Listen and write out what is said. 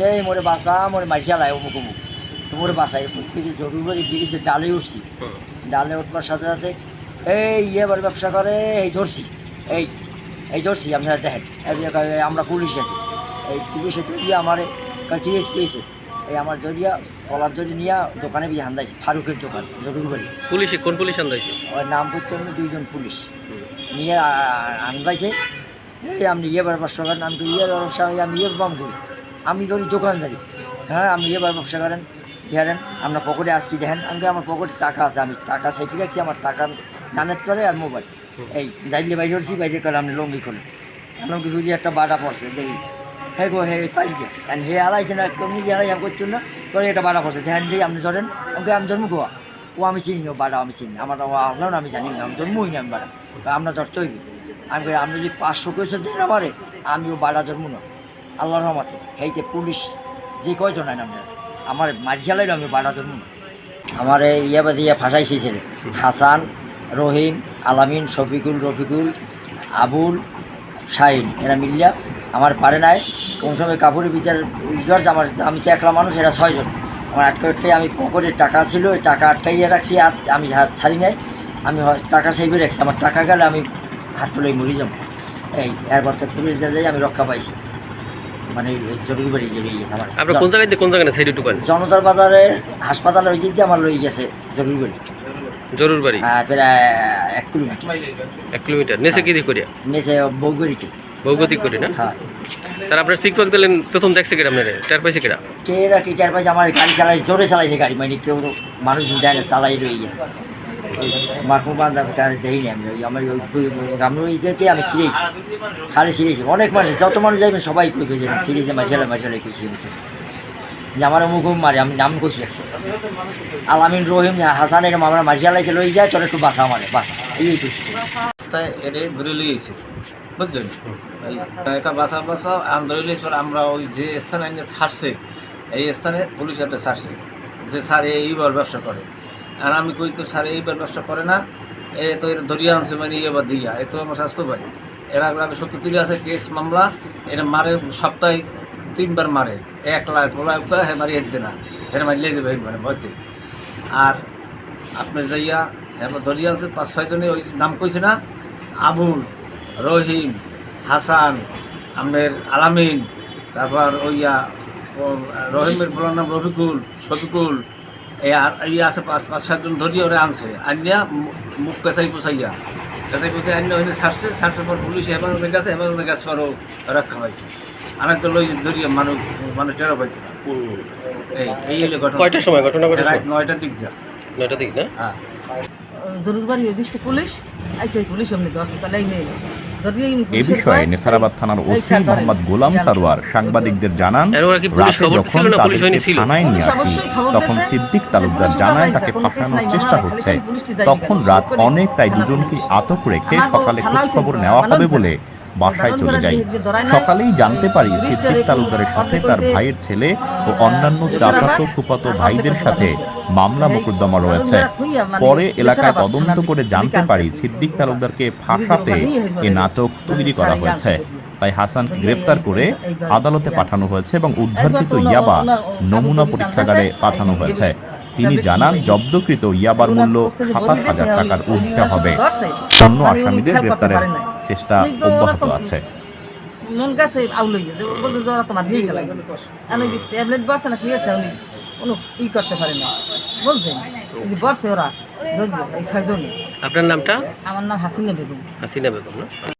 রে মোরে বাসা মোরে মাইসা লাই অমুক অমুক তো মোরে বাসায় কিছু জরুরি করে দিয়েছে ডালে উঠছি। ডালে উঠবার সাথে সাথে এই ইয়ে বাড়ি ব্যবসা করে এই ধরছি। এই এই ধরছি আপনারা দেখেন। এই আমরা পুলিশ আছি। এই পুলিশে দিয়ে আমার কাছে পেয়েছে এই আমার জড়িয়া কলার জড়ি নিয়ে দোকানে বিয়ে হান্দাইছে ফারুকের দোকান জরুরি বাড়ি। পুলিশে কোন পুলিশ আন্দাইছে ওর নাম করতে দুইজন পুলিশ। নিয়ে আনবাইছে। এই আপনি ইয়ে বার ব্যবসা করেন আমি তো ইয়ে ব্যবসা আমি ইয়ে বাম করি আমি করি দোকানদারি। হ্যাঁ আপনি এবার ব্যবসা করেন, ধরেন আপনার পকেটে আসছি, দেখেন আমি আমার পকেটে টাকা আছে, আমি টাকা সেফি রাখছি আমার টাকা নানের করে আর মোবাইল এই যাইলে বাইরে করছি বাইরে করে আপনি লঙ্গি করলেন লঙ্গি খুঁজে একটা বাটা পড়ছে, দেখি। হে গো, হে গে। কারণ হে হারাইছে না কমি হারাই আমি করছি না, করে একটা বাটা পড়ছে। ধ্যান দিয়ে আপনি ধরেন আমাকে আমি ধর্ম গোয়া। ও, আমি চিনি না বাড়া আমি চিনি আমার ও আপনার আমি জানি না, আমি ধর্মই না আমি বাড়া আমরা ধরতে হইবে। আমি আপনি যদি পাঁচশো কেসে দিন আমারে। আমি ও বাড়া ধর্ম না। আল্লাহর রহমতে হেইতে পুলিশ যে কয়জন আইন আমার মারি চালাই আমি বাড়া ধর্ম না। আমার ইয়ে বাদে ইয়ে ফাঁসাইছে ছেলে। হাসান, রহিম, আলামিন, শফিকুল, রফিকুল, আবুল, শাহিন, এরা মিলিয়া আমার পারে নাই, কোন সময় কাপড়ের ভিতর জর্জ আমার আমি তো একলা মানুষ, এরা ছয়জন। আমার আটকে আটকে আমি পকেটে টাকা ছিল ওই টাকা আটকাইয়ে রাখছি, আর আমি হাত ছাড়ি নাই। আমি টাকা সেভে রাখছি, আমার টাকা গেলে আমি হাত তুলে মরি যাব। এই, এরপর তো পুলিশ দিয়ে আমি রক্ষা পাইছি। মানে জরুরি বাড়ি যে রয়ে গেছে আমার। আপনার কোন জায়গায় কোন জায়গায় সাইডে ঢুকান জনতার বাজারে হাসপাতালে ওই দিক আমার লই গেছে জরুরি বাড়ি। জরুর বাড়ি? হ্যাঁ, প্রায় এক কিলোমিটার। এক কিলোমিটার। কি দিয়ে করিয়া? বৌগরিকে করি না? হ্যাঁ। তার আপনার সিকপাক দিলেন প্রথম দেখছে কেটা আপনার? টের পাইছে কেটা কে আমার গাড়ি চালাই জোরে চালাইছে গাড়ি মানে কেউ মানুষ যায় না চালাই রয়ে গেছে। আমার অনেক মানুষ যত মানুষ সবাই আমার মুখ মারে আমি নাম কইছি একসে আলামিন রহিম হাসান এরকম আমরা মাঝালাইতে লই যায় তোর একটু বাসা মারে বাসা এই কইছি রাস্তায় ধরে একটা বাসা আমরা ওই যে স্থানে এই স্থানে পুলিশ হাতে ছাড়ছে যে স্যার এইবার ব্যবসা করে আর আমি কই তো, স্যার, এইবার ব্যবসা করে না। এ তো এর ধরিয়া আনছে মানে ইয়ে বা দিয়া। এ তো আমার স্বাস্থ্য ভাই এর আগে আগে সত্তর তিরিশ আছে কেস মামলা এটা মারে সপ্তাহে তিনবার মারে। এক লাখ পোলা হ্যাঁ মারি হেঁটতে না। হের মারলে দেবে মানে ভয়তে। আর আপনার যাইয়া এরপর ধরিয়া আছে পাঁচ ছয়জনে ওই নাম কইছে না, আবুল, রহিম, হাসান আপনার আলামিন, তারপর ওইয়া রহিমের বলার নাম রফিকুল, শফিকুল আর এই আছে পাঁচ পাঁচ সাতজন ধরিয়া ওরা আনছে। আনিয়া মুখ পেঁচাই পোছাইয়া পেঁচাই পোছাই আনিয়া ওইনে ছাড়ছে ছাড়ছে পর পুলিশ হেফাজতে গেছে হেফাজতে গেছে পরও রক্ষা পাইছে। আমি তো লই ধরিয়া মানুষ মানুষ টেরো পাইছে এই এই হলো ঘটনা। কয়টার সময়? ঘটনা ঘটে রাত নয়টার দিক যা। নয়টা দিক না? হ্যাঁ। জরুর বাড়ি দৃষ্টি পুলিশ আইসে পুলিশ এমনি ধরছে তাহলে এই নেই এই এ বিষয়ে নেসারাবাদ থানার ওসি মোহাম্মদ গোলাম সারোয়ার সাংবাদিকদের জানান রাতে যখন ছিল না পুলিশ হয়নি তাদেরকে থানায় নিয়ে আসি তখন সিদ্দিক তালুকদার জানায় তাকে ফাঁসানোর চেষ্টা হচ্ছে। তখন রাত অনেক তাই দুজনকে আতক আটক রেখে সকালে খোঁজ খবর নেওয়া হবে বলে বাসায় চলে যাই। সকালেই জানতে পারি সিদ্দিক তালুকদারের সাথে তার ভাইয়ের ছেলে ও অন্যান্য চাচাতো ফুপাতো ভাইদের সাথে মামলা মোকদ্দমা রয়েছে। পরে এলাকায় তদন্ত করে জানতে পারি সিদ্দিক তালুকদারকে ফাঁসাতে এ নাটক তৈরি করা হয়েছে। তাই হাসানকে গ্রেপ্তার করে আদালতে পাঠানো হয়েছে এবং উদ্ধারকৃত ইয়াবা নমুনা পরীক্ষাগারে পাঠানো হয়েছে। তিনি জানান জব্দকৃত ইয়াবার মূল্য সাতাশ হাজার টাকার ঊর্ধ্বে হবে। অন্য আসামিদের গ্রেপ্তারের চেষ্টা অব্যাহত আছে। মন গাছে আউল হয়ে গেছে বলতে ধরা তোমার দিয়ে গেল। আমি ট্যাবলেট বসে না কি হয়েছে? উনি কোনো ই করতে পারে না। বলছেন বসে ওরা এই ছয়জনই। আপনার নামটা? আমার নাম হাসিনা বেগম। হাসিনা বেগম না?